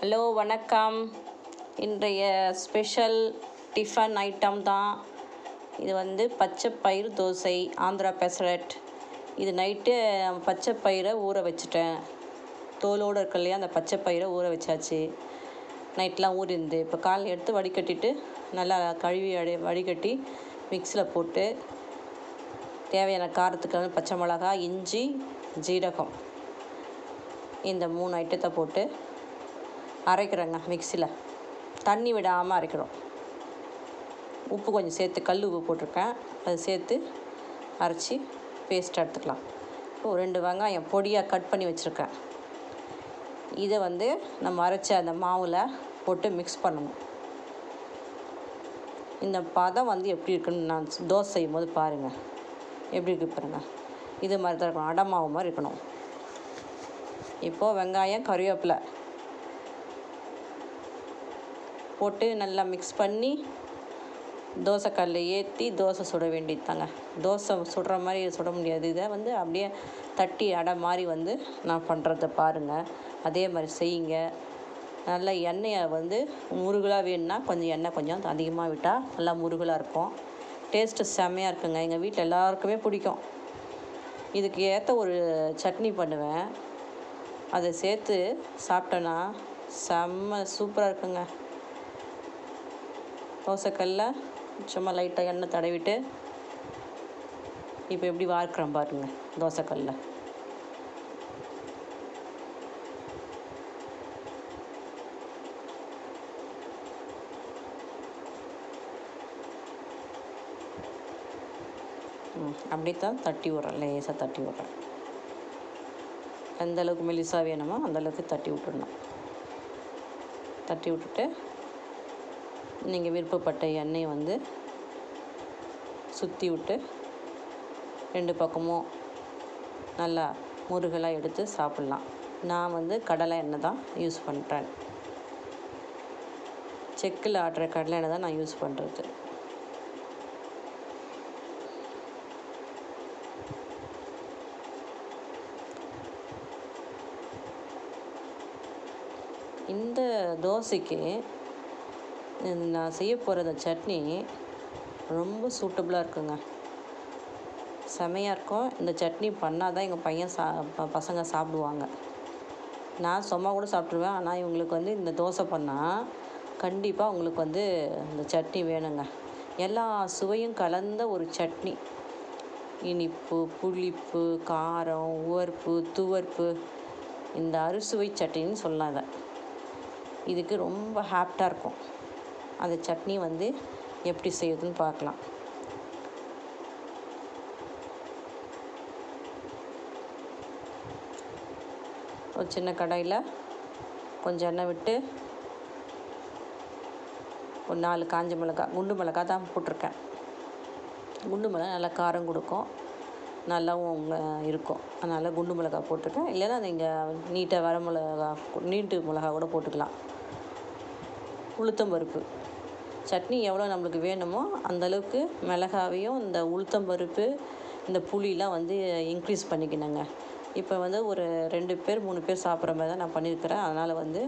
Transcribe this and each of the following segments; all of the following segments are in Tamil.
ஹலோ வணக்கம். இன்றைய ஸ்பெஷல் டிஃபன் ஐட்டம் தான். இது வந்து பச்சை பயிறு தோசை ஆந்திரா பெசரட் இது நைட்டு பச்சை பயிரை ஊற வச்சுட்டேன். தோலோடு இருக்கு இல்லையா அந்த பச்சை பயிரை ஊற வச்சாச்சு. நைட்லாம் ஊறிருந்து இப்போ காலையில் எடுத்து வடிகட்டிட்டு நல்லா கழுவி அடி வடிகட்டி மிக்ஸியில் போட்டு தேவையான காரத்துக்கு வந்து பச்சை மிளகா இஞ்சி ஜீரகம். இந்த மூணு ஐட்டத்தை போட்டு அரைக்கிறேங்க மிக்ஸியில் தண்ணி விடாமல் அரைக்கிறோம். உப்பு கொஞ்சம் சேர்த்து கல் உப்பு போட்டிருக்கேன். அது சேர்த்து அரைச்சி பேஸ்ட் எடுத்துக்கலாம். இப்போ ஒரு ரெண்டு வெங்காயம் பொடியாக கட் பண்ணி வச்சுருக்கேன். இதை வந்து நம்ம அரைச்ச அந்த மாவில் போட்டு மிக்ஸ் பண்ணணும். இந்த பதம் வந்து எப்படி இருக்குன்னு நான் தோசை செய்யும் போது பாருங்கள் எப்படி இருக்கு பாருங்கள் இது மாதிரி தான் இருக்கணும். அடை மாவு மாதிரி இருக்கணும். இப்போது வெங்காயம் கறிவேப்பிலை போட்டு நல்லா மிக்ஸ் பண்ணி தோசைக்கல்லில் ஏற்றி தோசை சுட வேண்டியது தாங்க தோசை சுடுற மாதிரி சுட முடியாது. இதை வந்து அப்படியே தட்டி அடை மாதிரி வந்து நான் பண்ணுறத பாருங்கள் அதே மாதிரி செய்யுங்க. நல்லா எண்ணெயை வந்து முருகலாக வேணும்னா கொஞ்சம் எண்ணெய் கொஞ்சம் அதிகமாக விட்டால் நல்லா முருகலாக இருக்கும். டேஸ்ட்டு செம்மையாக இருக்குங்க. எங்கள் வீட்டில் எல்லாருக்குமே பிடிக்கும். இதுக்கு ஏற்ற ஒரு சட்னி பண்ணுவேன். அதை சேர்த்து சாப்பிட்டோன்னா செம்ம சூப்பராக இருக்குங்க. தோசைக்கல்ல சும்மா லைட்டாக எண்ணெய் தடவிட்டு இப்போ எப்படி வார்க்குறோம் பாருங்கள் தோசைக்கல்ல. ம் அப்படி தான் தட்டி விட்றேன் லேசாக தட்டி விட்றேன். எந்த அளவுக்கு மெலிசாக வேணுமோ அந்தளவுக்கு தட்டி விட்டுடணும். தட்டி விட்டுட்டு நீங்கள் விருப்பப்பட்ட எண்ணெயை வந்து சுற்றி விட்டு ரெண்டு பக்கமும் நல்லா முருகலாக எடுத்து சாப்பிட்லாம். நான் வந்து கடலை எண்ணெய் தான் யூஸ் பண்ணுறேன் செக்கில் ஆட்டுற கடலை எண்ணெய் தான் நான் யூஸ் பண்ணுறது இந்த தோசைக்கு நான் செய்ய போகிற அந்த சட்னி ரொம்ப சூட்டபுளாக இருக்குங்க. செமையாக இருக்கும். இந்த சட்னி பண்ணால் தான் எங்கள் பையன் சா ப- பசங்க சாப்பிடுவாங்க. நான் சும்மா கூட சாப்பிட்ருவேன் ஆனால் இவங்களுக்கு வந்து இந்த தோசை பண்ணால் கண்டிப்பாக உங்களுக்கு வந்து இந்த சட்னி வேணுங்க. எல்லா சுவையும் கலந்த ஒரு சட்னி. இனிப்பு புளிப்பு காரம் உவர்ப்பு துவர்ப்பு. இந்த அறுசுவை சட்னின்னு சொல்லாத இதுக்கு ரொம்ப ஹாப்டாக இருக்கும். அந்த சட்னி வந்து எப்படி செய்யுதுன்னு பார்க்கலாம். ஒரு சின்ன கடாயில் கொஞ்சம் எண்ணெய் விட்டு ஒரு நாலு காஞ்ச மிளகாய் குண்டு மிளகாய் தான் போட்டிருக்கேன். குண்டு மிளகாய் நல்லா காரம் கொடுக்கும். நல்லாவும் இருக்கும். அதனால் குண்டு மிளகாய் போட்டிருக்கேன். இல்லைன்னா நீங்கள் நீட்டாக வர மிளகா நீட்டு மிளகா கூட போட்டுக்கலாம். உளுத்தம்பருப்பு சட்னி எவ்வளோ நம்மளுக்கு வேணுமோ அந்த அளவுக்கு மிளகாவையும் இந்த உளுத்தம்பருப்பு இந்த புளிலாம் வந்து இன்க்ரீஸ் பண்ணிக்கணுங்க. இப்போ வந்து ஒரு ரெண்டு பேர் மூணு பேர் சாப்பிட்ற மாதிரி தான் நான் பண்ணியிருக்கிறேன். அதனால் வந்து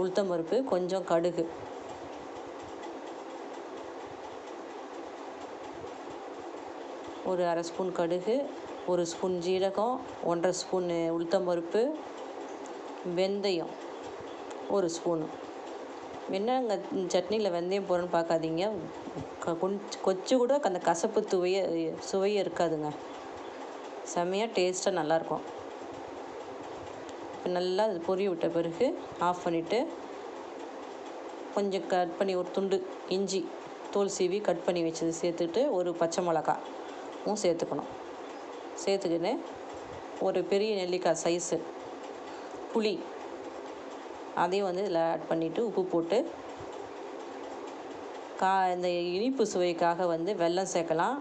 உளுத்தம்பருப்பு கொஞ்சம் கடுகு. ஒரு அரை ஸ்பூன் கடுகு ஒரு ஸ்பூன் ஜீரகம் ஒன்றரை ஸ்பூன் உளுத்தம்பருப்பு வெந்தயம் ஒரு ஸ்பூனு. வெண்ணாங்க சட்னியில் வெந்தயம் போடுறேன்னு பார்க்காதீங்க க- கொஞ்சம் கூட அந்த கசப்பு துவைய சுவையே இருக்காதுங்க. செம்மையாக டேஸ்ட்டாக நல்லாயிருக்கும் இப்போ நல்லா அது பொரிய விட்ட பிறகு ஆஃப் பண்ணிவிட்டு கொஞ்சம் கட் பண்ணி ஒரு துண்டு இஞ்சி தோல் சீவி கட் பண்ணி வச்சது சேர்த்துட்டு ஒரு பச்சை மிளகாவும் சேர்த்துக்கணும். சேர்த்துக்கின்னு ஒரு பெரிய நெல்லிக்காய் சைஸு புளி அதையும் வந்து இதில் ஆட் பண்ணிவிட்டு உப்பு போட்டு கா இந்த இனிப்பு சுவைக்காக வந்து வெல்லம் சேர்க்கலாம்.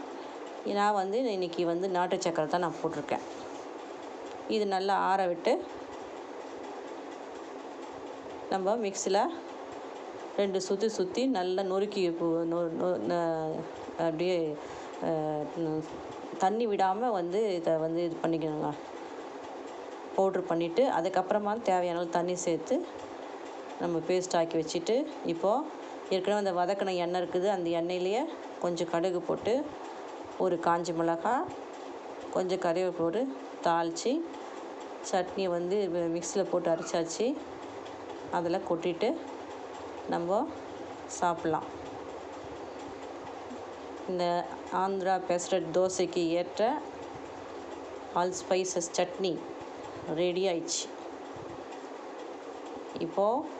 நான் வந்து இன்றைக்கி வந்து நாட்டு சக்கரை தான் நான் போட்டிருக்கேன். இது நல்லா ஆற விட்டு நம்ம மிக்ஸியில் ரெண்டு சுற்றி சுற்றி நல்லா நொறுக்கி நொ- நொ- அப்படியே தண்ணி விடாமல் வந்து இதை வந்து இது பண்ணிக்கணுங்க. பவுட்ரு பண்ணிவிட்டு அதுக்கப்புறமா தேவையான தண்ணி சேர்த்து நம்ம பேஸ்ட் ஆக்கி வச்சுட்டு இப்போது ஏற்கனவே அந்த வதக்கின எண்ணெய் இருக்குது அந்த எண்ணெயிலேயே கொஞ்சம் கடுகு போட்டு ஒரு காஞ்ச மிளகாய் கொஞ்சம் கறிவேப்பிலை போட்டு தாளித்து சட்னியை வந்து மிக்சியில் போட்டு அரைச்சாச்சு அதில் கொட்டிட்டு நம்ம சாப்பிட்லாம். இந்த ஆந்திரா பெஸ்டட் தோசைக்கு ஏற்ற ஆல் ஸ்பைசஸ் சட்னி ரெடி ஆயிடுச்சு. இப்போது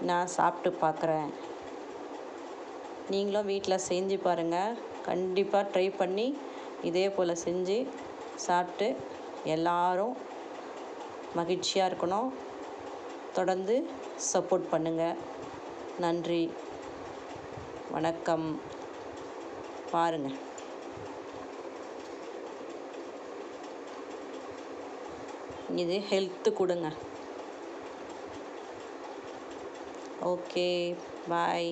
நான் சாப்பிட்டு பார்க்குறேன். நீங்களும் வீட்டில் செஞ்சு பாருங்கள் கண்டிப்பாக ட்ரை பண்ணி இதே போல் செஞ்சு சாப்பிட்டு எல்லாரும் மகிழ்ச்சியாக இருக்கணும். தொடர்ந்து சப்போர்ட் பண்ணுங்கள் நன்றி. வணக்கம். பாருங்கள் இது ஹெல்த்து கொடுங்க. Okay bye